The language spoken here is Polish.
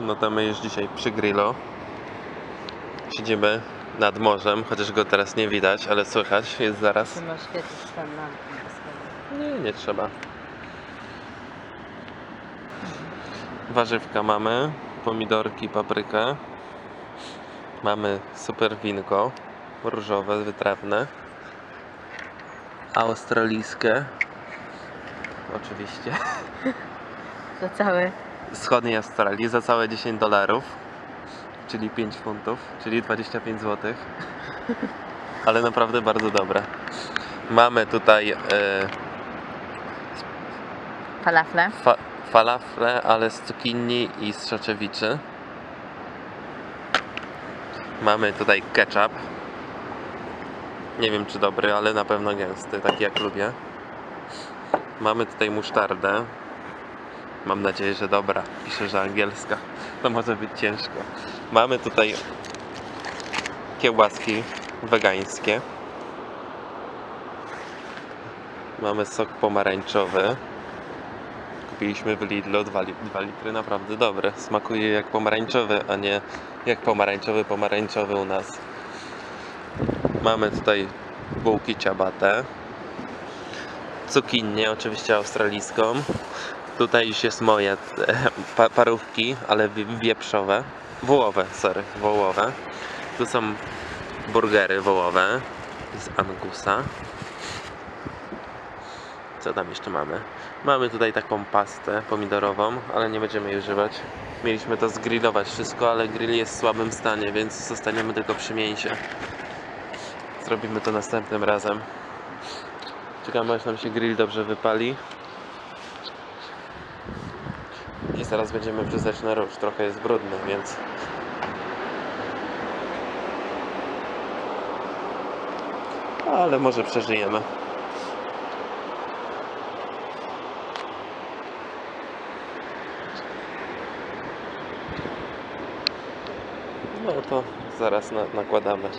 No to my już dzisiaj przy grillu. Siedzimy nad morzem, chociaż go teraz nie widać, ale słychać, jest zaraz. Masz świecić tam lampą. Nie, nie trzeba. Warzywka mamy, pomidorki, paprykę. Mamy super winko, różowe, wytrawne. Australijskie. Oczywiście. To całe. Wschodniej Australii za całe 10 dolarów. Czyli 5 funtów, czyli 25 zł. Ale naprawdę bardzo dobre. Mamy tutaj e, Falafle. Fa falafle, ale z cukinii i z szaczewiczy. Mamy tutaj ketchup. Nie wiem czy dobry, ale na pewno gęsty, taki jak lubię. Mamy tutaj musztardę. Mam nadzieję, że dobra. Pisze, że angielska. To może być ciężko. Mamy tutaj kiełbaski wegańskie. Mamy sok pomarańczowy. Kupiliśmy w Lidlu 2, li 2 litry, naprawdę dobre. Smakuje jak pomarańczowy, a nie jak pomarańczowy, pomarańczowy u nas. Mamy tutaj bułki ciabatte. Cukinię, oczywiście australijską. Tutaj już jest moje e, pa parówki, ale wi- wieprzowe. Wołowe, sorry, wołowe. Tu są burgery wołowe z Angusa. Co tam jeszcze mamy? Mamy tutaj taką pastę pomidorową, ale nie będziemy jej używać. Mieliśmy to zgrillować wszystko, ale grill jest w słabym stanie, więc zostaniemy tylko przy mięsie. Zrobimy to następnym razem. Czekamy aż nam się grill dobrze wypali. I zaraz będziemy wrzucać na róż. Trochę jest brudny, więc... Ale może przeżyjemy. No to zaraz na, nakładamy.